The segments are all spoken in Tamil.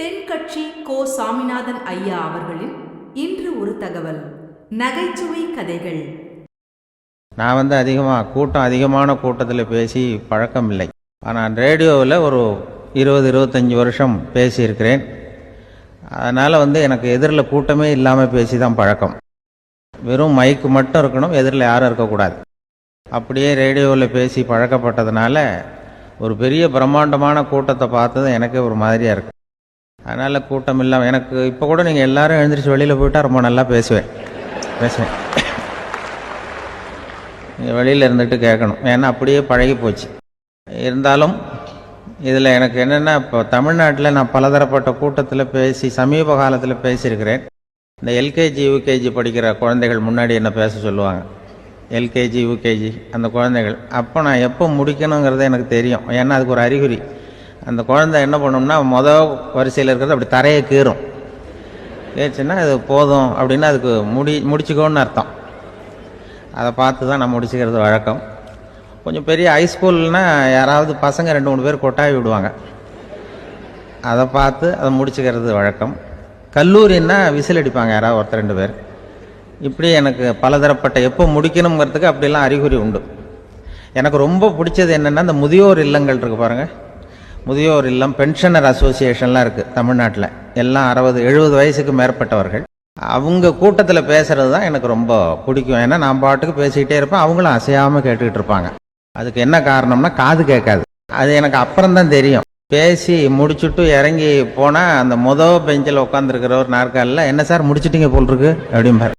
தென்கட்சி கோ சாமிநாதன் ஐயா அவர்களின் இன்று ஒரு தகவல். நகைச்சுவை கதைகள். நான் வந்து அதிகமாக கூட்டம் அதிகமான கூட்டத்தில் பேசி பழக்கம் இல்லை ஆனால் ரேடியோவில் ஒரு இருபது இருபத்தஞ்சி வருஷம் பேசியிருக்கிறேன். அதனால் வந்து எனக்கு எதிரில் கூட்டமே இல்லாமல் பேசி தான் பழக்கம். வெறும் மைக்கு மட்டும் இருக்கணும் எதிரில் யாரும் இருக்கக்கூடாது. அப்படியே ரேடியோவில் பேசி பழக்கப்பட்டதுனால ஒரு பெரிய பிரம்மாண்டமான கூட்டத்தை பார்த்தது எனக்கே ஒரு மாதிரியாக இருக்குது அதனால் கூட்டம் இல்லாமல் எனக்கு இப்போ கூட நீங்கள் எல்லாரும் எழுந்திரிச்சு வெளியில் போயிட்டா ரொம்ப நல்லா பேசுவேன். பேசுவேன். நீங்கள் வெளியில் இருந்துட்டு கேட்கணும். ஏன்னா அப்படியே பழகி போச்சு. இருந்தாலும் இதில் எனக்கு என்னென்னா இப்போ தமிழ்நாட்டில் நான் பலதரப்பட்ட கூட்டத்தில் பேசி சமீப காலத்தில் பேசியிருக்கிறேன். இந்த எல்கேஜி யூகேஜி படிக்கிற குழந்தைகள் முன்னாடி என்ன பேச சொல்லுவாங்க? எல்கேஜி யூகேஜி அந்த குழந்தைகள். அப்போ நான் எப்போ முடிக்கணுங்கிறது எனக்கு தெரியும். ஏன்னா அதுக்கு ஒரு அறிகுறி. அந்த குழந்தை என்ன பண்ணோம்னா மொதல் வரிசையில் இருக்கிறது அப்படி தரையை கீறும். கேச்சுன்னா அது போதும் அப்படின்னா அதுக்கு முடி முடிச்சுக்கோன்னு அர்த்தம். அதை பார்த்து தான் நான் முடிச்சுக்கிறது வழக்கம். கொஞ்சம் பெரிய ஹைஸ்கூல்னா யாராவது பசங்க ரெண்டு மூணு பேர் கொட்டாவி விடுவாங்க. அதை பார்த்து அதை முடிச்சுக்கிறது வழக்கம். கல்லூரின்னா விசில் அடிப்பாங்க யாராவது ஒருத்தர் ரெண்டு பேர். இப்படி எனக்கு பலதரப்பட்ட எப்போ முடிக்கணுங்கிறதுக்கு அப்படிலாம் அறிகுறி உண்டு. எனக்கு ரொம்ப பிடிச்சது என்னென்னா இந்த முதியோர் இல்லங்கள் இருக்கு பாருங்கள் முதியோர் இல்லம் பென்ஷனர் அசோசியேஷன்லாம் இருக்குது தமிழ்நாட்டில். எல்லாம் அறுபது எழுபது வயசுக்கு மேற்பட்டவர்கள். அவங்க கூட்டத்தில் பேசுகிறது தான் எனக்கு ரொம்ப பிடிக்கும். ஏன்னா நான் பாட்டுக்கு பேசிக்கிட்டே இருப்பேன். அவங்களும் அசையாமல் கேட்டுக்கிட்டு இருப்பாங்க. அதுக்கு என்ன காரணம்னா காது கேட்காது. அது எனக்கு அப்புறம் தான் தெரியும். பேசி முடிச்சுட்டு இறங்கி போனால் அந்த மொதல் பெஞ்சில் உட்காந்துருக்கிறவர் நாற்காலில் என்ன சார் முடிச்சிட்டீங்க போல் இருக்கு அப்படிம்பார்.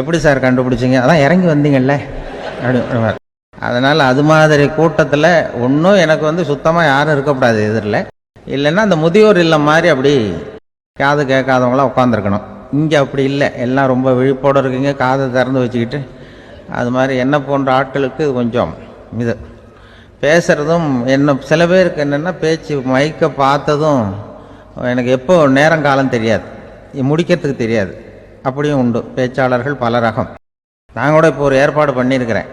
எப்படி சார் கண்டுபிடிச்சிங்க? அதான் இறங்கி வந்தீங்கல்ல. அப்படி அதனால் அது மாதிரி கூட்டத்தில் ஒன்றும் எனக்கு வந்து சுத்தமாக யாரும் இருக்கக்கூடாது எதிரில். இல்லைன்னா அந்த முதியோர் இல்லம் மாதிரி அப்படி காது கேட்காதவங்களாம் உட்காந்துருக்கணும் இங்கே அப்படி இல்லை. எல்லாம் ரொம்ப விழிப்போடு இருக்கீங்க. காதை திறந்து வச்சுக்கிட்டு அது மாதிரி என்ன போன்ற ஆட்களுக்கு கொஞ்சம் இது. பேசுகிறதும் என்ன சில பேருக்கு என்னென்னா பேச்சு மைக்கை பார்த்ததும் எனக்கு எப்போ நேரம் காலம் தெரியாது. முடிக்கிறதுக்கு தெரியாது. அப்படியும் உண்டு. பேச்சாளர்கள் பல ரகம் நான் கூட இப்போ ஒரு ஏற்பாடு பண்ணியிருக்கிறேன்.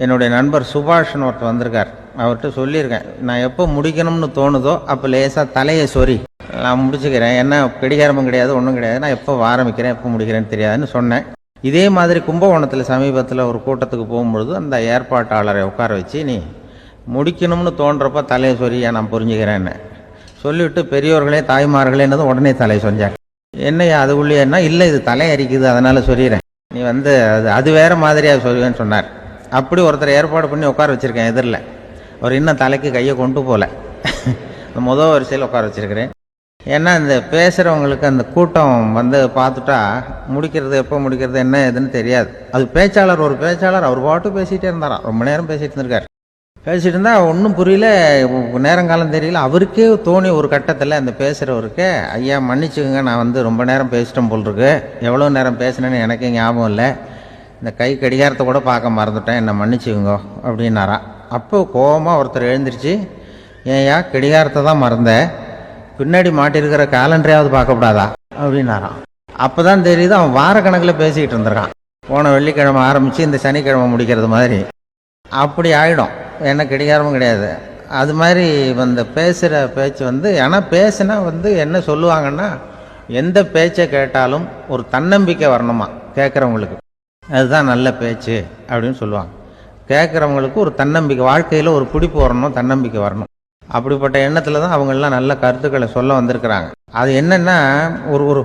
என்னுடைய நண்பர் சுபாஷ்னு ஒருத்தர் வந்திருக்கார். அவர்கிட்ட சொல்லியிருக்கேன். நான் எப்போ முடிக்கணும்னு தோணுதோ அப்போ லேசாக தலையை சொறி. நான் முடிச்சுக்கிறேன். என்ன கடிகாரமும் கிடையாது ஒன்றும் கிடையாது. நான் எப்போ ஆரம்பிக்கிறேன் எப்போ முடிக்கிறேன்னு தெரியாதுன்னு சொன்னேன். இதே மாதிரி கும்பகோணத்தில் சமீபத்தில் ஒரு கூட்டத்துக்கு போகும்பொழுது அந்த ஏற்பாட்டாளரை உட்கார வச்சு நீ முடிக்கணும்னு தோன்றப்ப தலையை சொறியா நான் புரிஞ்சுக்கிறேன்னு. சொல்லிவிட்டு பெரியோர்களே தாய்மார்களேன்னதும் உடனே தலையை சொஞ்சார் என்னையா அது உள்ளேன்னா இல்லை இது தலை அரிக்குது அதனால் சொல்லிடுறேன் நீ வந்து அது அது வேறு மாதிரியாக சொல்லுவேன்னு சொன்னார். அப்படி ஒருத்தர் ஏற்பாடு பண்ணி உட்கார வச்சுருக்கேன் எதிரில். அவர் இன்னும் தலைக்கு கையை கொண்டு போகல முதல் வரிசையில் உட்கார வச்சுருக்கிறேன். ஏன்னா இந்த பேசுகிறவங்களுக்கு அந்த கூட்டம் வந்து பார்த்துட்டா முடிக்கிறது எப்போ முடிக்கிறது என்ன ஏதுன்னு தெரியாது. அது பேச்சாளர் ஒரு பேச்சாளர் அவர் பாட்டு பேசிகிட்டே இருந்தாராம் ரொம்ப நேரம் பேசிகிட்டு இருந்திருக்கார். பேசிகிட்டு இருந்தால் ஒன்றும் புரியல. நேரங்காலம் தெரியல. அவருக்கே தோணி ஒரு கட்டத்தில் அந்த பேசுகிறவருக்கு ஐயா மன்னிச்சுக்கோங்க. நான் வந்து ரொம்ப நேரம் பேசிட்டேன் போல் இருக்கு. எவ்வளோ நேரம் பேசினேன்னு எனக்கே ஞாபகம் இல்லை. இந்த கை கடிகாரத்தை கூட பார்க்க மறந்துட்டேன். என்னை மன்னிச்சுக்கோங்க அப்படின்னாரா. அப்போ கோபமாக ஒருத்தர் எழுந்திருச்சு ஏன்யா கடிகாரத்தை தான் மறந்தேன் பின்னாடி மாட்டிருக்கிற கேலண்டரையாவது பார்க்கக்கூடாதா அப்படின்னாராம் அப்போ தான் தெரியுது அவன் வாரக்கணக்கில் பேசிக்கிட்டு இருந்திருக்கான். போன வெள்ளிக்கிழமை ஆரம்பித்து இந்த சனிக்கிழமை முடிக்கிறது மாதிரி. அப்படி ஆகிடும் என்ன கடிகாரமும் கிடையாது. அது மாதிரி அந்த பேசுகிற பேச்சு வந்து ஆனால் பேசுனா வந்து என்ன சொல்லுவாங்கன்னா எந்த பேச்சை கேட்டாலும் ஒரு தன்னம்பிக்கை வரணுமா கேட்குறவங்களுக்கு அதுதான் நல்ல பேச்சு அப்படின்னு சொல்லுவாங்க. கேட்குறவங்களுக்கு ஒரு தன்னம்பிக்கை வாழ்க்கையில் ஒரு பிடிப்பு வரணும் தன்னம்பிக்கை வரணும். அப்படிப்பட்ட எண்ணத்தில் தான் அவங்கெல்லாம் நல்ல கருத்துக்களை சொல்ல வந்திருக்கிறாங்க. அது என்னென்னா ஒரு ஒரு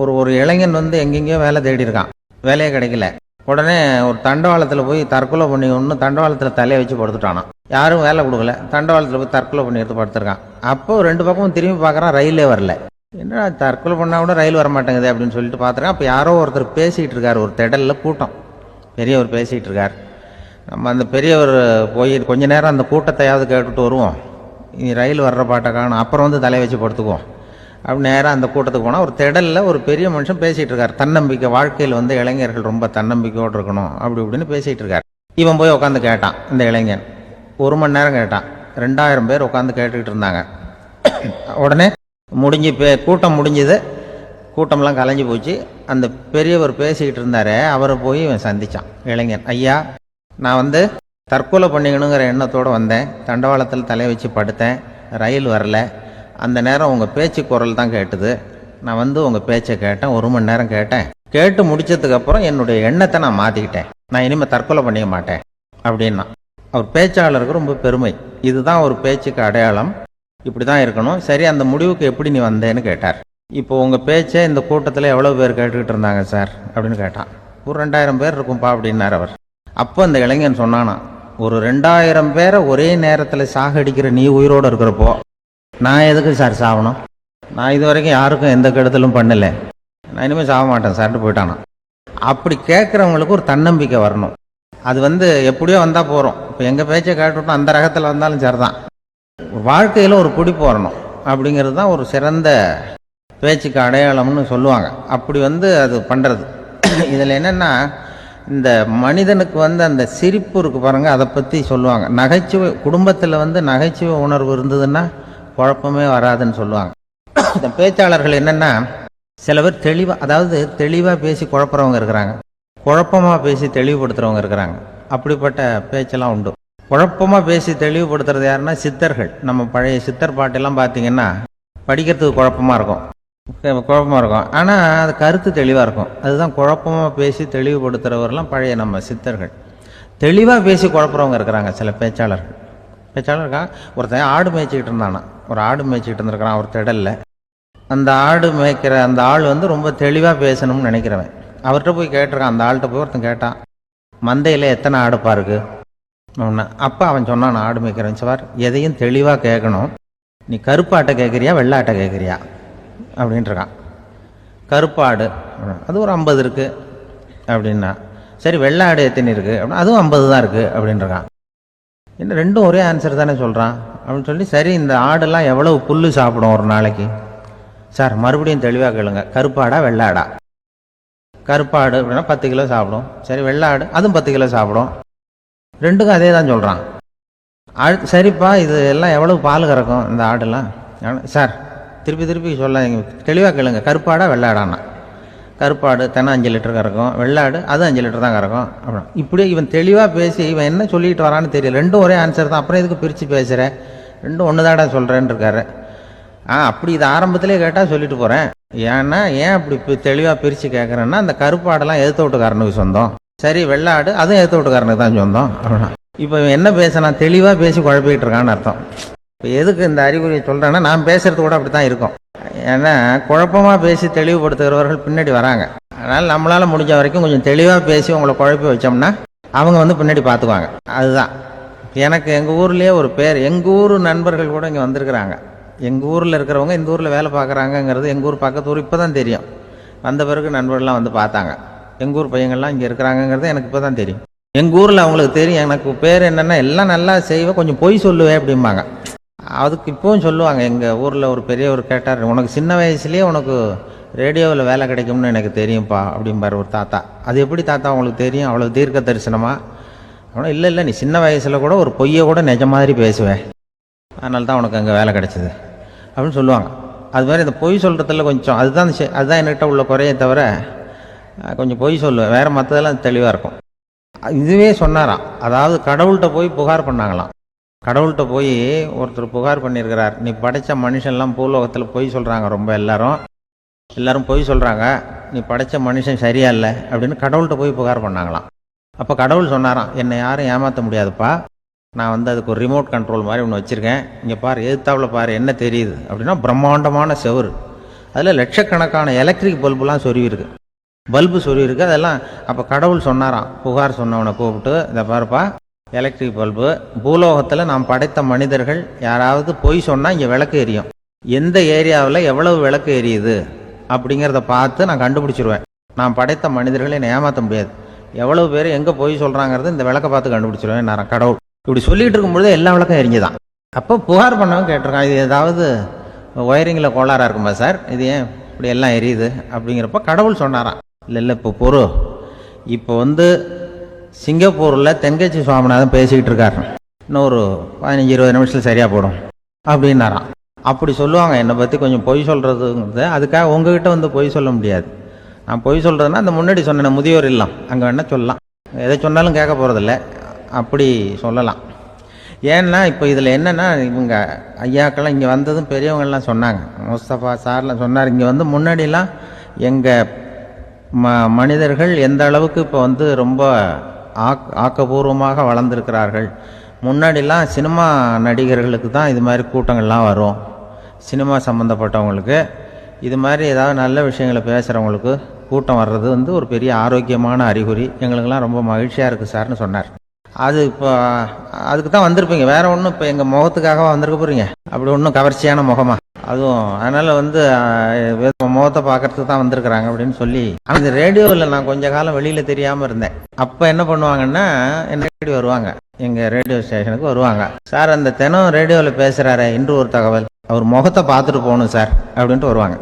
ஒரு ஒரு இளைஞன் வந்து எங்கெங்கேயோ வேலை தேடி இருக்கான். வேலையே கிடைக்கல. உடனே ஒரு தண்டவாளத்தில் போய் தற்கொலை பண்ணி ஒன்று தண்டவாளத்தில் தலையை வச்சு படுத்துட்டானான் யாரும் வேலை கொடுக்கல. தண்டவாளத்தில் போய் தற்கொலை பண்ணி எடுத்து படுத்துருக்கான். அப்போ ரெண்டு பக்கமும் திரும்பி பார்க்குறான் ரயிலே வரல. என்ன தற்கொலை பண்ணால் கூட ரயில் வர மாட்டேங்குது அப்படின்னு சொல்லிட்டு பார்த்துருக்கேன். அப்போ யாரோ ஒருத்தர் பேசிகிட்டு இருக்கார் ஒரு திடலில் கூட்டம். பெரியவர் பேசிகிட்டு இருக்கார். நம்ம அந்த பெரியவர் போய் கொஞ்ச நேரம் அந்த கூட்டத்தையாவது கேட்டுட்டு வருவோம். இனி ரயில் வர்ற பாட்டை காணும். அப்புறம் வந்து தலையை வச்சு படுத்துக்குவோம். அப்படி நேராக அந்த கூட்டத்துக்கு போனால் ஒரு திடலில் ஒரு பெரிய மனுஷன் பேசிகிட்டு இருக்கார். தன்னம்பிக்கை வாழ்க்கையில் வந்து இளைஞர்கள் ரொம்ப தன்னம்பிக்கையோடு இருக்கணும். அப்படி இப்படின்னு பேசிகிட்டு இருக்கார். இவன் போய் உட்காந்து கேட்டான் இந்த இளைஞன். ஒரு மணி நேரம் கேட்டான். ரெண்டாயிரம் பேர் உட்காந்து கேட்டுக்கிட்டு இருந்தாங்க. உடனே முடிஞ்சு பே கூட்டம் முடிஞ்சது. கூட்டம்லாம் கலைஞ்சு போச்சு. அந்த பெரியவர் பேசிக்கிட்டு இருந்தார். அவரை போய் இவன் சந்தித்தான் இளைஞன் ஐயா நான் வந்து தற்கொலை பண்ணிக்கணுங்கிற எண்ணத்தோடு வந்தேன். தண்டவாளத்தில் தலையை வச்சு படுத்தேன். ரயில் வரல. அந்த நேரம் உங்கள் பேச்சு குரல் தான் கேட்டுது. நான் வந்து உங்கள் பேச்சை கேட்டேன். ஒரு மணி நேரம் கேட்டேன். கேட்டு முடிச்சதுக்கப்புறம் என்னுடைய எண்ணத்தை நான் மாற்றிக்கிட்டேன் நான் இனிமேல் தற்கொலை பண்ணிக்க மாட்டேன். அப்படின்னா அவர் பேச்சாளருக்கு ரொம்ப பெருமை. இதுதான் ஒரு பேச்சுக்கு அடையாளம். இப்படி தான் இருக்கணும். சரி அந்த முடிவுக்கு எப்படி நீ வந்தேன்னு கேட்டார். இப்போ உங்கள் பேச்சை இந்த கூட்டத்தில் எவ்வளோ பேர் கேட்டுக்கிட்டு இருந்தாங்க சார்? அப்படின்னு கேட்டான். ஒரு ரெண்டாயிரம் பேர் இருக்கும்பா அப்படின்னார் அவர். அப்போ அந்த இளைஞன் சொன்னானா ஒரு ரெண்டாயிரம் பேரை ஒரே நேரத்தில் சாகடிக்கிற நீ உயிரோடு இருக்கிறப்போ நான் எதுக்கு சார் சாகணும் நான் இது வரைக்கும் யாருக்கும் எந்த கெடுதலும் பண்ணலை. நான் இனிமேல் சாக மாட்டேன் சார்ட்டு போயிட்டானா. அப்படி கேட்குறவங்களுக்கு ஒரு தன்னம்பிக்கை வரணும். அது வந்து எப்படியோ வந்தால் போகிறோம் இப்போ எங்கள் பேச்சை கேட்டுவிட்டோம் அந்த ரகத்தில் வந்தாலும் சரிதான். வாழ்க்கையில் ஒரு பிடிப்பு வரணும் அப்படிங்கிறது தான் ஒரு சிறந்த பேச்சுக்கு அடையாளம்னு சொல்லுவாங்க. அப்படி வந்து அது பண்ணுறது இதில் என்னென்னா இந்த மனிதனுக்கு வந்து அந்த சிரிப்பு இருக்கு பாருங்கள் அதை பற்றி சொல்லுவாங்க. நகைச்சுவை குடும்பத்தில் வந்து நகைச்சுவை உணர்வு இருந்ததுன்னா குழப்பமே வராதுன்னு சொல்லுவாங்க. இந்த பேச்சாளர்கள் என்னென்னா சில பேர் தெளிவாக அதாவது தெளிவாக பேசி குழப்புறவங்க இருக்கிறாங்க. குழப்பமாக பேசி தெளிவுபடுத்துகிறவங்க இருக்கிறாங்க. அப்படிப்பட்ட பேச்செல்லாம் உண்டு. குழப்பமாக பேசி தெளிவுபடுத்துறது யாருன்னா சித்தர்கள். நம்ம பழைய சித்தர் பாட்டெல்லாம் பார்த்தீங்கன்னா படிக்கிறதுக்கு குழப்பமாக இருக்கும். குழப்பமாக இருக்கும். ஆனால் அது கருத்து தெளிவாக இருக்கும். அதுதான் குழப்பமாக பேசி தெளிவுபடுத்துகிறவரெல்லாம் பழைய நம்ம சித்தர்கள். தெளிவாக பேசி குழப்புறவங்க இருக்கிறாங்க சில பேச்சாளர்கள். பேச்சாளர் இருக்கா ஒருத்தன் ஆடு மேய்ச்சிக்கிட்டு இருந்தானா? ஒரு ஆடு மேய்ச்சிக்கிட்டு இருந்திருக்கிறான் ஒரு திடலில். அந்த ஆடு மேய்க்கிற அந்த ஆள் வந்து ரொம்ப தெளிவாக பேசணும்னு நினைக்கிறவன். அவர்கிட்ட போய் கேட்டிருக்கான் அந்த ஆள்கிட்ட போய் ஒருத்தன் கேட்டான் மந்தையில் எத்தனை ஆடுப்பா இருக்குது ஒன்று அப்போ அவன் சொன்னான் நான் ஆடு மேய்க்கிறேன் சார். எதையும் தெளிவாக கேட்கணும் நீ கருப்பாட்டை கேட்குறியா வெள்ளாட்டை கேட்குறியா அப்படின்ட்டுருக்கான் கருப்பாடு. அது ஒரு ஐம்பது இருக்குது அப்படின்னா சரி வெள்ளாடு எத்தனை இருக்குது அப்படின்னா அதுவும் ஐம்பது தான் இருக்குது அப்படின்ட்டுருக்கான் இன்னும் ரெண்டும் ஒரே ஆன்சர் தானே சொல்கிறான் அப்படின்னு சொல்லி சரி இந்த ஆடெல்லாம் எவ்வளவு புல் சாப்பிடும் ஒரு நாளைக்கு? சார் மறுபடியும் தெளிவாக கேளுங்க. கருப்பாடா வெள்ளாடா கருப்பாடு அப்படின்னா பத்து கிலோ சாப்பிடும். சரி வெள்ளாடு அதுவும் பத்து கிலோ சாப்பிடும். ரெண்டுக்கும் அதே தான் சொல்கிறான் ஆடு சரிப்பா இது எல்லாம் எவ்வளவு பால் கறக்கும் இந்த ஆடெல்லாம் சார் திருப்பி திருப்பி சொல்ல தெளிவாக கேளுங்க. கருப்பாடா வெள்ளாடான்னா. கருப்பாடு தெனை அஞ்சு லிட்டர் கறக்கும். வெள்ளாடு அது அஞ்சு லிட்டர் தான் கறக்கும். அப்படின் இப்படியே இவன் தெளிவாக பேசி இவன் என்ன சொல்லிட்டு வரான்னு தெரியல. ரெண்டும் ஒரே ஆன்சர் தான். அப்புறம் இதுக்கு பிரித்து பேசுகிற ரெண்டும் ஒன்று தாடா சொல்கிறேன்னு இருக்காரு. ஆ அப்படி இது ஆரம்பத்திலே கேட்டால் சொல்லிட்டு போகிறேன் ஏன்னா ஏன் அப்படி தெளிவாக பிரித்து கேட்குறேன்னா அந்த கருப்பாடெல்லாம் எதிர்த்து வீட்டுக்காரனுக்கு சொந்தம். சரி வெள்ளாடு அதுவும் எடுத்து வீட்டுக்காரனுக்கு தான் சொந்தம். அப்படின்னா இப்போ என்ன பேசினா தெளிவாக பேசி குழப்பிக்கிட்டு இருக்கான்னு அர்த்தம். இப்போ எதுக்கு இந்த அறிகுறியை சொல்கிறேன்னா நான் பேசுறது கூட அப்படி தான் இருக்கும். ஏன்னா குழப்பமாக பேசி தெளிவுபடுத்துகிறவர்கள் பின்னாடி வராங்க. அதனால் நம்மளால் முடிஞ்ச வரைக்கும் கொஞ்சம் தெளிவாக பேசி உங்களை குழப்பி வச்சோம்னா அவங்க வந்து பின்னாடி பார்த்துக்குவாங்க அதுதான். எனக்கு எங்கள் ஊர்லேயே ஒரு பேர் எங்கள் ஊர் நண்பர்கள் கூட இங்கே வந்திருக்கிறாங்க. எங்கள் ஊரில் இருக்கிறவங்க இந்த ஊரில் வேலை பார்க்குறாங்கங்கிறது எங்கள் ஊர் பக்கத்து ஊர் இப்போ தான் தெரியும். வந்த பிறகு நண்பர்கள்லாம் வந்து பார்த்தாங்க. எங்கள் ஊர் பையங்கள்லாம் இங்கே இருக்கிறாங்கங்கிறது எனக்கு இப்போ தான் தெரியும். எங்கள் ஊரில் அவங்களுக்கு தெரியும். எனக்கு பேர் என்னென்னா எல்லாம் நல்லா செய்வேன் கொஞ்சம் பொய் சொல்லுவேன் அப்படிம்பாங்க. அதுக்கு இப்போவும் சொல்லுவாங்க. எங்கள் ஊரில் ஒரு பெரியவர் கேட்டார் உனக்கு சின்ன வயசுலேயே உனக்கு ரேடியோவில் வேலை கிடைக்கும்னு எனக்கு தெரியும்ப்பா அப்படிம்பார் ஒரு தாத்தா. அது எப்படி தாத்தா உங்களுக்கு தெரியும்? அவ்வளோ தீர்க்க தரிசனமாக அவனும் இல்லை இல்லை நீ சின்ன வயசில் கூட ஒரு பொய்யை கூட நிஜ மாதிரி பேசுவேன் அதனால தான் உனக்கு அங்கே வேலை கிடைச்சிது. அப்படின்னு சொல்லுவாங்க. அது மாதிரி இந்த பொய் சொல்கிறதுல கொஞ்சம் அதுதான் அதுதான் என்கிட்ட உள்ள குறையே தவிர கொஞ்சம் பொய் சொல்லுவேன் வேறு மற்றதெல்லாம் தெளிவாக இருக்கும். இதுவே சொன்னாராம். அதாவது கடவுள்கிட்ட போய் புகார் பண்ணாங்களாம். கடவுள்கிட்ட போய் ஒருத்தர் புகார் பண்ணியிருக்கிறார். நீ படைச்ச மனுஷன்லாம் பூலோகத்தில் பொய் சொல்கிறாங்க ரொம்ப எல்லாரும். எல்லாரும் பொய் சொல்கிறாங்க நீ படைச்ச மனுஷன் சரியா இல்லை அப்படின்னு கடவுள்கிட்ட போய் புகார் பண்ணாங்களாம். அப்போ கடவுள் சொன்னாராம் என்னை யாரும் ஏமாற்ற முடியாதுப்பா. நான் வந்து அதுக்கு ஒரு ரிமோட் கண்ட்ரோல் மாதிரி ஒன்று வச்சுருக்கேன். இங்கே பாரு எதிர்த்தாவில் பாரு என்ன தெரியுது? அப்படின்னா பிரம்மாண்டமான செவரு. அதில் லட்சக்கணக்கான எலக்ட்ரிக் பல்புலாம் சொருவிருக்கு பல்பு சொல்லியிருக்கு அதெல்லாம் அப்போ கடவுள் சொன்னாராம். புகார் சொன்னவனை கூப்பிட்டு இதை பாருப்பா எலக்ட்ரிக் பல்பு பூலோகத்தில் நாம் படைத்த மனிதர்கள் யாராவது பொய் சொன்னால் இங்கே விளக்கு எரியும். எந்த ஏரியாவில் எவ்வளவு விளக்கு எரியுது? அப்படிங்கிறத பார்த்து நான் கண்டுபிடிச்சிருவேன். நான் படைத்த மனிதர்களை என்னை ஏமாற்ற முடியாது. எவ்வளவு பேர் எங்கே பொய் சொல்கிறாங்கிறது இந்த விளக்கை பார்த்து கண்டுபிடிச்சிருவேன் நான் கடவுள். இப்படி சொல்லிகிட்டு இருக்கும்பொழுது எல்லா விளக்கம் எரிஞ்சுதான். அப்போ புகார் பண்ணவன் கேட்டிருக்கான் இது ஏதாவது ஒயரிங்கில் கோளாறாக இருக்குமா சார்? இது ஏன் இப்படி எல்லாம் எரியுது? அப்படிங்கிறப்ப கடவுள் சொன்னாராம். இல்லை இல்லை இப்போ பொறு. இப்போ வந்து சிங்கப்பூரில் தென்கட்சி சுவாமிநாதன் பேசிக்கிட்டு இருக்காரு. இன்னும் ஒரு பதினஞ்சு இருபது நிமிஷத்தில் சரியாக போடும். அப்படின்னாராம். அப்படி சொல்லுவாங்க. என்னை பற்றி கொஞ்சம் பொய் சொல்கிறதுங்கிறது அதுக்காக உங்ககிட்ட வந்து பொய் சொல்ல முடியாது. நான் பொய் சொல்கிறதுனா அந்த முன்னாடி சொன்ன முதியோர் இல்லம். அங்கே வேணால் சொல்லலாம். எதை சொன்னாலும் கேட்க போகிறதில்ல அப்படி சொல்லலாம். ஏன்னா இப்போ இதில் என்னென்னா இவங்க ஐயாக்கெல்லாம் இங்கே வந்ததும் பெரியவங்கள்லாம் சொன்னாங்க. முஸ்தபா சார்லாம் சொன்னார். இங்கே வந்து முன்னாடிலாம் எங்கள் ம மனிதர்கள் எந்த அளவுக்கு இப்போ வந்து ரொம்ப ஆக் ஆக்கபூர்வமாக வளர்ந்துருக்கிறார்கள். முன்னாடிலாம் சினிமா நடிகர்களுக்கு தான் இது மாதிரி கூட்டங்கள்லாம் வரும். சினிமா சம்மந்தப்பட்டவங்களுக்கு இது மாதிரி ஏதாவது நல்ல விஷயங்களை பேசுகிறவங்களுக்கு கூட்டம் வர்றது வந்து ஒரு பெரிய ஆரோக்கியமான அறிகுறி. எங்களுக்கெல்லாம் ரொம்ப மகிழ்ச்சியாக இருக்குது சார்னு சொன்னார். அது இப்போ அதுக்கு தான் வந்திருப்பீங்க. வேற ஒன்றும் இப்போ எங்கள் முகத்துக்காகவா வந்திருக்க போகிறீங்க அப்படி ஒன்றும் கவர்ச்சியான முகமா? அதுவும் அதனால் வந்து வெறும் முகத்தை பார்க்கறதுக்கு தான் வந்திருக்கிறாங்க அப்படின்னு சொல்லி. ஆனால் இந்த ரேடியோவில் நான் கொஞ்ச காலம் வெளியில் தெரியாமல் இருந்தேன். அப்போ என்ன பண்ணுவாங்கன்னா என்ன ரேடியோ வருவாங்க. எங்கள் ரேடியோ ஸ்டேஷனுக்கு வருவாங்க. சார் அந்த தினம் ரேடியோவில் பேசுகிறாரே இன்று ஒரு தகவல். அவர் முகத்தை பார்த்துட்டு போகணும் சார் அப்படின்ட்டு வருவாங்க.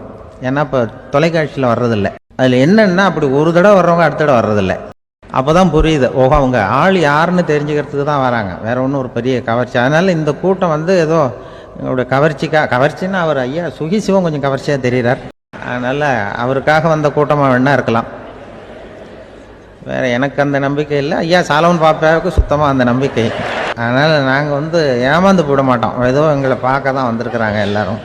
ஏன்னா இப்போ தொலைக்காட்சியில் வர்றதில்ல. அதில் என்னென்னா அப்படி ஒரு தடவை வர்றவங்க அடுத்த தடவை வர்றதில்லை. அப்போ தான் புரியுது. ஓஹோ அவங்க ஆள் யாருன்னு தெரிஞ்சுக்கிறதுக்கு தான் வராங்க. வேற ஒன்றும் ஒரு பெரிய கவர்ச்சி. அதனால் இந்த கூட்டம் வந்து ஏதோ எங்களுடைய கவர்ச்சிக்காக கவர்ச்சின்னா அவர் ஐயா சுகி சிவம் கொஞ்சம் கவர்ச்சியாக தெரிகிறார் அதனால் அவருக்காக வந்த கூட்டமாக வேணா இருக்கலாம். வேறு எனக்கு அந்த நம்பிக்கை இல்லை. ஐயா சாலவன் பாப்பாவுக்கு சுத்தமாக அந்த நம்பிக்கை. அதனால் நாங்கள் வந்து ஏமாந்து போட மாட்டோம். ஏதோ எங்களை பார்க்க தான் வந்திருக்கிறாங்க எல்லோரும்.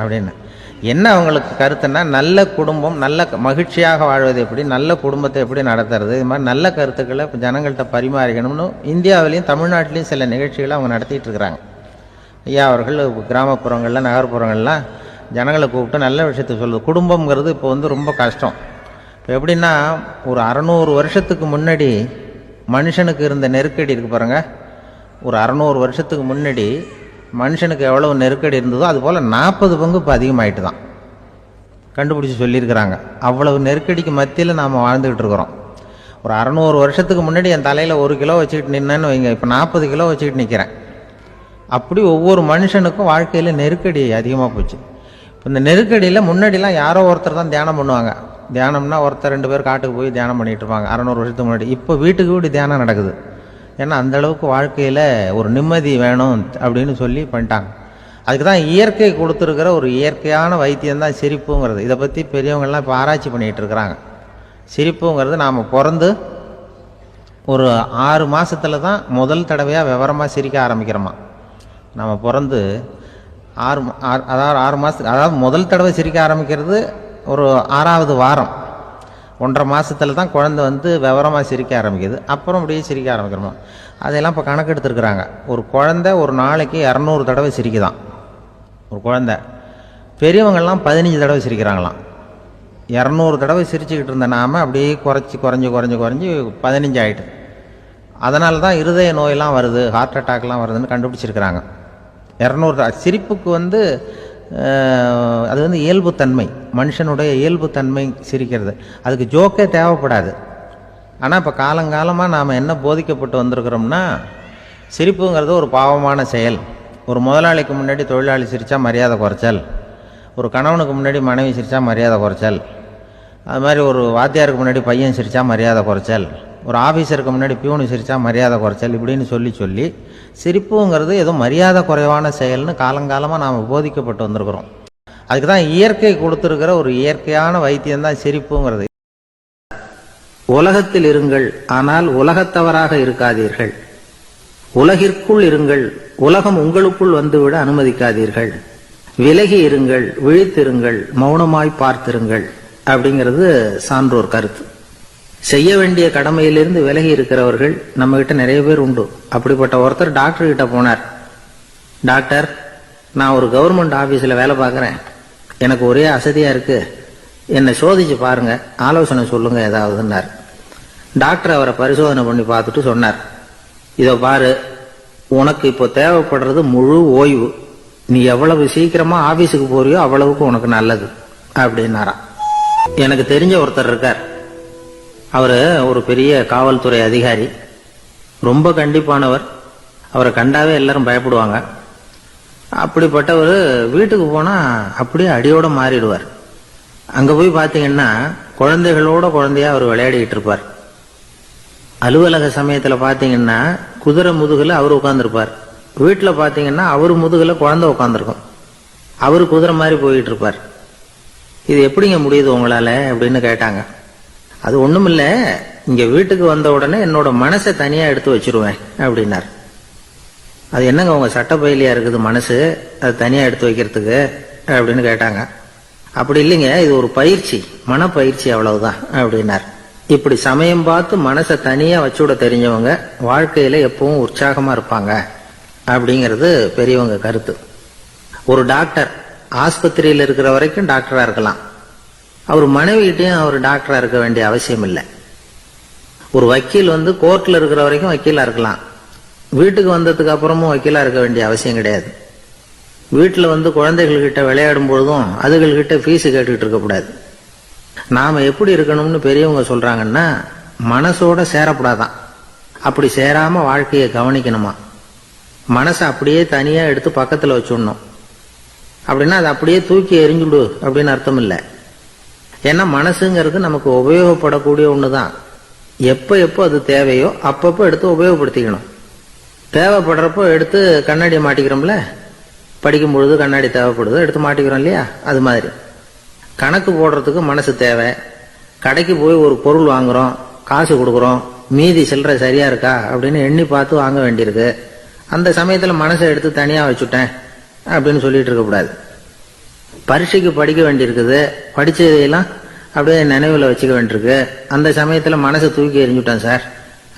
அப்படின்னு. என்ன அவங்களுக்கு கருத்துன்னா நல்ல குடும்பம் நல்ல மகிழ்ச்சியாக வாழ்வது எப்படி நல்ல குடும்பத்தை எப்படி நடத்துறது இது மாதிரி நல்ல கருத்துக்களை ஜனங்கள்கிட்ட பரிமாறிக்கணும்னு இந்தியாவிலையும் தமிழ்நாட்டிலையும் சில நிகழ்ச்சிகளை அவங்க நடத்திட்டு இருக்கிறாங்க ஐயா அவர்கள் கிராமப்புறங்களில் நகர்ப்புறங்கள்லாம் ஜனங்களை கூப்பிட்டு நல்ல விஷயத்த சொல்லுது. குடும்பங்கிறது இப்போ வந்து ரொம்ப கஷ்டம். இப்போ எப்படின்னா ஒரு அறநூறு வருஷத்துக்கு முன்னாடி மனுஷனுக்கு இருந்த நெருக்கடி இருக்கு பாருங்க. ஒரு அறநூறு வருஷத்துக்கு முன்னாடி மனுஷனுக்கு எவ்வளவு நெருக்கடி இருந்ததோ அது போல் நாற்பது பங்கு இப்போ அதிகமாயிட்டு தான் கண்டுபிடிச்சி சொல்லியிருக்கிறாங்க. அவ்வளவு நெருக்கடிக்கு மத்தியில் நாம் வாழ்ந்துக்கிட்டு இருக்கிறோம். ஒரு அறநூறு வருஷத்துக்கு முன்னாடி என் தலையில் ஒரு கிலோ வச்சுக்கிட்டு நின்னேன்னு வைங்க இப்போ நாற்பது கிலோ வச்சுக்கிட்டு நிற்கிறேன் அப்படி ஒவ்வொரு மனுஷனுக்கும் வாழ்க்கையில் நெருக்கடி அதிகமாக போச்சு. இப்போ இந்த நெருக்கடியில் முன்னாடிலாம் யாரோ ஒருத்தர் தான் தியானம் பண்ணுவாங்க. தியானம்னா ஒருத்தர் ரெண்டு பேர் காட்டுக்கு போய் தியானம் பண்ணிகிட்டு இருப்பாங்க. அறநூறு வருஷத்துக்கு முன்னாடி. இப்போ வீட்டுக்கு வீடு தியானம் நடக்குது. ஏன்னா அந்த அளவுக்கு வாழ்க்கையில் ஒரு நிம்மதி வேணும் அப்படின்னு சொல்லி பண்ணிட்டாங்க. அதுக்கு தான் இயற்கை கொடுத்துருக்கிற ஒரு இயற்கையான வைத்தியம் தான் சிரிப்புங்கிறது. இதை பற்றி பெரியவங்கள்லாம் இப்போ ஆராய்ச்சி பண்ணிகிட்டு இருக்கிறாங்க. சிரிப்புங்கிறது நாம் பிறந்து ஒரு ஆறு மாதத்தில் தான் முதல் தடவையாக விவரமாக சிரிக்க ஆரம்பிக்கிறோமா. நம்ம பிறந்து ஆறு மா- ஆறு- அதாவது ஆறு மாதத்துக்கு அதாவது முதல் தடவை சிரிக்க ஆரம்பிக்கிறது ஒரு ஆறாவது வாரம். ஒன்றரை மாதத்தில் தான் குழந்தை வந்து விவரமாக சிரிக்க ஆரம்பிக்குது. அப்புறம் அப்படியே சிரிக்க ஆரம்பிக்கிறோமா? அதையெல்லாம் இப்போ கணக்கு எடுத்துருக்குறாங்க ஒரு குழந்த ஒரு நாளைக்கு இரநூறு தடவை சிரிக்குதான். ஒரு குழந்த. பெரியவங்கள்லாம் பதினஞ்சு தடவை சிரிக்கிறாங்களாம். இரநூறு தடவை சிரிச்சுக்கிட்டு இருந்த நாம அப்படியே குறைச்சி குறைஞ்சி குறைஞ்சி குறைஞ்சி பதினஞ்சு ஆயிட்டு அதனால தான் இருதய நோயெல்லாம் வருது ஹார்ட் அட்டாக்லாம் வருதுன்னு கண்டுபிடிச்சிருக்கிறாங்க. இரநூறு சிரிப்புக்கு வந்து அது வந்து இயல்புத்தன்மை. மனுஷனுடைய இயல்புத்தன்மை சிரிக்கிறது. அதுக்கு ஜோக்கே தேவைப்படாது. ஆனால் இப்போ காலங்காலமாக நாம் என்ன போதிக்கப்பட்டு வந்திருக்கிறோம்னா சிரிப்புங்கிறது ஒரு பாவமான செயல். ஒரு முதலாளிக்கு முன்னாடி தொழிலாளி சிரித்தா மரியாதை குறைச்சல். ஒரு கணவனுக்கு முன்னாடி மனைவி சிரித்தா மரியாதை குறைச்சல். அது மாதிரி ஒரு வாத்தியாருக்கு முன்னாடி பையன் சிரித்தா மரியாதை குறைச்சல். ஒரு ஆஃபீஸருக்கு முன்னாடி பியூனு சிரித்தா மரியாதை குறைச்சல் இப்படின்னு சொல்லி சொல்லி சிரிப்புங்கிறது ஏதோ மரியாதை குறைவான செயல்னு காலங்காலமாக நாம் போதிக்கப்பட்டு வந்திருக்கிறோம். அதுக்கு தான் இயற்கை கொடுத்துருக்கிற ஒரு இயற்கையான வைத்தியம் தான் சிரிப்புங்கிறது. உலகத்தில் இருங்கள் ஆனால் உலகத்தவராக இருக்காதீர்கள். உலகிற்குள் இருங்கள் உலகம் உங்களுக்குள் வந்துவிட அனுமதிக்காதீர்கள். விலகி இருங்கள் விழித்திருங்கள் மௌனமாய் பார்த்திருங்கள் அப்படிங்கிறது சான்றோர் கருத்து. செய்ய வேண்டிய கடமையிலிருந்து விலகி இருக்கிறவர்கள் நம்ம கிட்ட நிறைய பேர் உண்டு. அப்படிப்பட்ட ஒருத்தர் டாக்டர் கிட்ட போனார். டாக்டர் நான் ஒரு கவர்மெண்ட் ஆபீஸ்ல வேலை பார்க்குறேன். எனக்கு ஒரே அசதியா இருக்கு. என்னை சோதிச்சு பாருங்க. ஆலோசனை சொல்லுங்க ஏதாவதுன்னார். டாக்டர் அவரை பரிசோதனை பண்ணி பார்த்துட்டு சொன்னார். இதோ பாரு உனக்கு இப்போ தேவைப்படுறது முழு ஓய்வு. நீ எவ்வளவு சீக்கிரமா ஆபீஸுக்கு போறியோ அவ்வளவுக்கு உனக்கு நல்லது. அப்படின்னாராம். எனக்கு தெரிஞ்ச ஒருத்தர் இருக்கார். அவர் ஒரு பெரிய காவல்துறை அதிகாரி. ரொம்ப கண்டிப்பானவர். அவரை கண்டாவே எல்லாரும் பயப்படுவாங்க. அப்படிப்பட்டவர் வீட்டுக்கு போனால் அப்படியே அடியோடு மாறிடுவார். அங்கே போய் பார்த்தீங்கன்னா குழந்தைகளோட குழந்தையா அவர் விளையாடிக்கிட்டு இருப்பார். அலுவலக சமயத்தில் பார்த்தீங்கன்னா குதிரை முதுகில் அவர் உட்காந்துருப்பார் வீட்டில் பார்த்தீங்கன்னா அவர் முதுகில் குழந்தை உட்காந்துருக்கும் அவர் குதிரை மாதிரி போயிட்டு இருப்பார். இது எப்படிங்க முடியுது உங்களால் அப்படின்னு கேட்டாங்க. அது ஒண்ணுமில்ல. இங்க வீட்டுக்கு வந்த உடனே என்னோட மனசை தனியா எடுத்து வச்சிருவேன் அப்படின்னார். அது என்னங்க உங்க சட்டப்பயிலியாக இருக்குது மனசு? அது தனியா எடுத்து வைக்கிறதுக்கு? அப்படின்னு கேட்டாங்க. அப்படி இல்லைங்க இது ஒரு பயிற்சி மனப்பயிற்சி அவ்வளவுதான் அப்படின்னார். இப்படி சமயம் பார்த்து மனசை தனியா வச்சுவிட தெரிஞ்சவங்க வாழ்க்கையில எப்பவும் உற்சாகமா இருப்பாங்க அப்படிங்கிறது பெரியவங்க கருத்து. ஒரு டாக்டர் ஆஸ்பத்திரியில் இருக்கிற வரைக்கும் டாக்டரா இருக்கலாம். அவர் மனைவிகிட்டையும் அவர் டாக்டரா இருக்க வேண்டிய அவசியம் இல்லை. ஒரு வக்கீல் வந்து கோர்ட்ல இருக்கிற வரைக்கும் வக்கீலா இருக்கலாம். வீட்டுக்கு வந்ததுக்கு அப்புறமும் வக்கீலா இருக்க வேண்டிய அவசியம் கிடையாது. வீட்டில் வந்து குழந்தைகள்கிட்ட விளையாடும் பொழுதும் அதுகள்கிட்ட ஃபீஸ் கேட்டுக்கிட்டு இருக்கக்கூடாது நாம எப்படி இருக்கணும்னு பெரியவங்க சொல்றாங்கன்னா மனசோட சேரக்கூடாதான் அப்படி சேராம வாழ்க்கையை கவனிக்கணுமா? மனசை அப்படியே தனியா எடுத்து பக்கத்துல வச்சுடணும். அப்படின்னா அதை அப்படியே தூக்கி எரிஞ்சுடு அப்படின்னு அர்த்தம் இல்லை. ஏன்னா மனசுங்கிறது நமக்கு உபயோகப்படக்கூடிய ஒன்று தான் எப்போ எப்போ அது தேவையோ அப்பப்போ எடுத்து உபயோகப்படுத்திக்கணும். தேவைப்படுறப்போ எடுத்து கண்ணாடியை மாட்டிக்கிறோம்ல? படிக்கும் பொழுது கண்ணாடி தேவைப்படுது எடுத்து மாட்டிக்கிறோம் இல்லையா? அது மாதிரி. கணக்கு போடுறதுக்கு மனசு தேவை. கடைக்கு போய் ஒரு பொருள் வாங்குறோம் காசு கொடுக்குறோம் மீதி சில்லறை சரியா இருக்கா அப்படின்னு எண்ணி பார்த்து வாங்க வேண்டியிருக்கு. அந்த சமயத்தில் மனசை எடுத்து தனியாக வச்சுட்டேன் அப்படின்னு சொல்லிட்டு இருக்கக்கூடாது பரீட்சைக்கு படிக்க வேண்டியிருக்குது. படித்ததையெல்லாம் அப்படியே நினைவில் வச்சுக்க வேண்டியிருக்கு. அந்த சமயத்தில் மனசை தூக்கி எறிஞ்சுட்டான் சார்.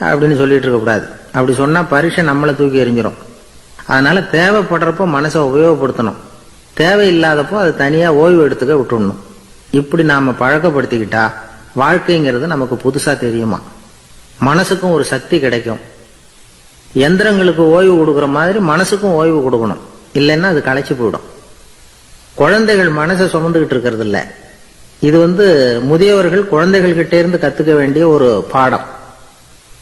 அப்படின்னு சொல்லிட்டு இருக்கக்கூடாது அப்படி சொன்னால் பரீட்சை நம்மளை தூக்கி எறிஞ்சிரும். அதனால தேவைப்படுறப்போ மனசை உபயோகப்படுத்தணும். தேவையில்லாதப்போ அது தனியாக ஓய்வு எடுத்துக்க விட்டுடணும் இப்படி நாம் பழக்கப்படுத்திக்கிட்டா வாழ்க்கைங்கிறது நமக்கு புதுசாக தெரியுமா? மனசுக்கும் ஒரு சக்தி கிடைக்கும். எந்திரங்களுக்கு ஓய்வு கொடுக்குற மாதிரி மனசுக்கும் ஓய்வு கொடுக்கணும். இல்லைன்னா அது களைச்சி போயிடும். குழந்தைகள் மனசை சுமந்துகிட்டு இருக்கிறது இல்ல. இது வந்து முதியவர்கள் குழந்தைகள் கிட்டே இருந்து கத்துக்க வேண்டிய ஒரு பாடம்.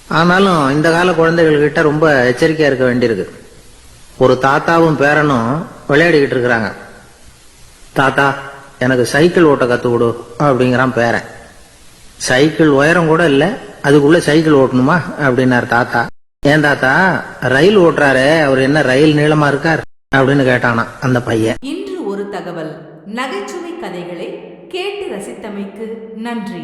ஆனாலும் இந்த கால குழந்தைகள் கிட்ட ரொம்ப எச்சரிக்கையா இருக்க வேண்டியிருக்கு. ஒரு தாத்தாவும் பேரனும் விளையாடிக்கிட்டு இருக்கிறாங்க. தாத்தா எனக்கு சைக்கிள் ஓட்ட கத்து கொடு அப்படிங்கிறான் பேரன். சைக்கிள் உயரம் கூட இல்ல அதுக்குள்ள சைக்கிள் ஓட்டணுமா? அப்படின்னாரு தாத்தா. ஏன் தாத்தா ரயில் ஓட்டுறாரு அவர் என்ன ரயில் நீளமா இருக்கார்? அப்படின்னு கேட்டானா அந்த பையன். இன்று ஒரு தகவல். நகைச்சுவை கதைகளை கேட்டு ரசித்தமைக்கு நன்றி.